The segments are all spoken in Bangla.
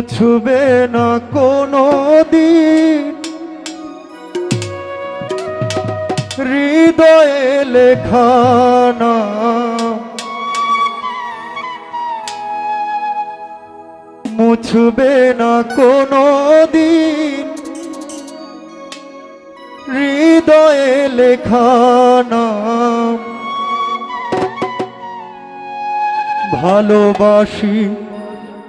মুছবে না কোনো দিন হৃদয়ে লেখানা মুছবে না কোনো দিন হৃদয়ে লেখানা ভালোবাসি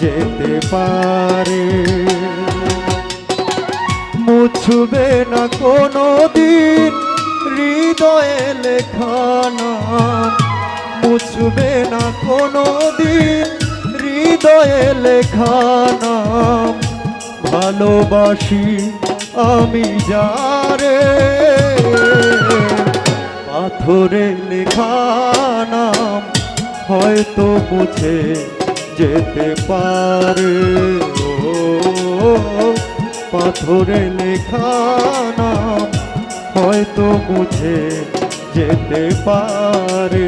যেতে পারে। মুছবে না কোনো দিন হৃদয়ে লেখানা। মুছবে না কোনো দিন হৃদয়ে লেখা নাম ভালোবাসি আমি যারে। পাথরে লেখা নাম হয়তো মুছে যেতে পারে। ও পাথরে লেখা নাম হয়তো মুছে যেতে পারে।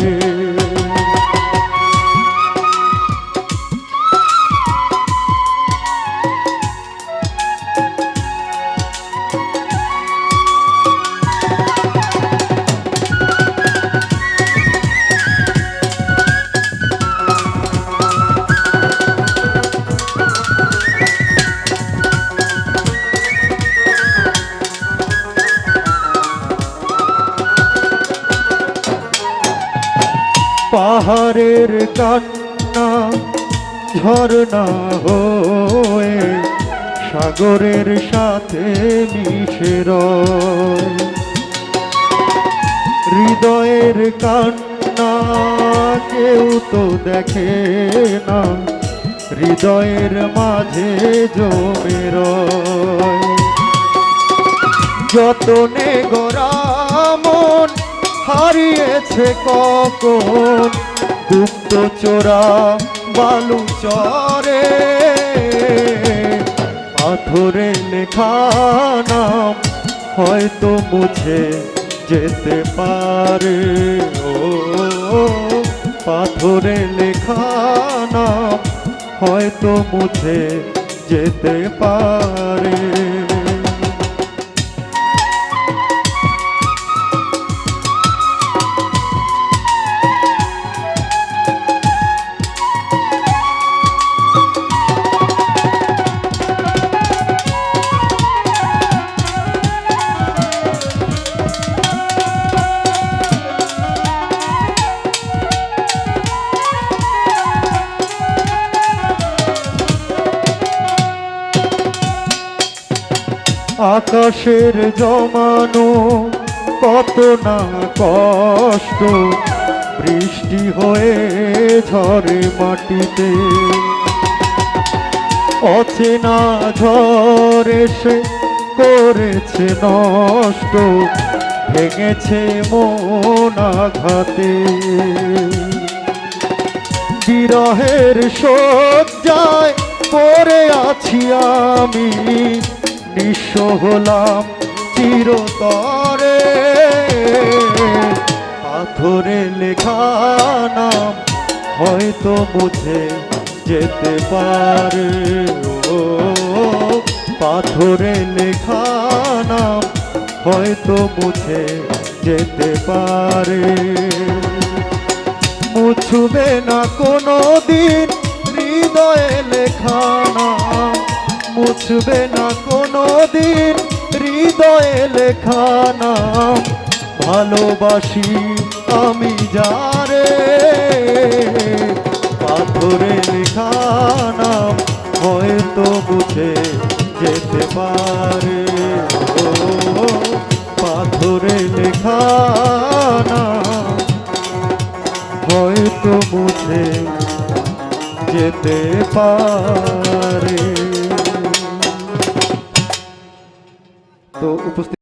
পাহাড়ের কান্না, ঝর্ণা হয়ে সাগরের সাথে মিশে রয়। হৃদয়ের কান্না কেউ তো দেখে না, হৃদয়ের মাঝে জমে রয়। যতনে মন হারিয়েছে কখন? গুপ্ত চোরা বালু চরে। পাথরে নাম হয়তো মুছে যেতে পারে। ও পাথরে লেখা নাম হয়তো মুছে যেতে পারে। আকাশের জমানো কত না কষ্ট, বৃষ্টি হয়ে ঝরে মাটিতে। অচেনা ঝড় সে করেছে নষ্ট, ভেঙেছে মন আঘাতে। বিরহের শয্যায় পড়ে আছি আমি নিঃস্ব হলাম চিরতরে। পাথরে লেখা নাম হয়তো মুছে যেতে পারে। ও, পাথরে লেখা নাম হয়তো মুছে যেতে পারে। মুছবে না কোনো দিন হৃদয়ে লেখা নাম, মুছবে না কোনো লেখা নাম ভালোবাসি আমি যারে, পাথরে লেখা নাম হয়তো মুছে যেতে পারে। পাথরে লেখা নাম হয়তো মুছে যেতে পারে। তো উপস্থিত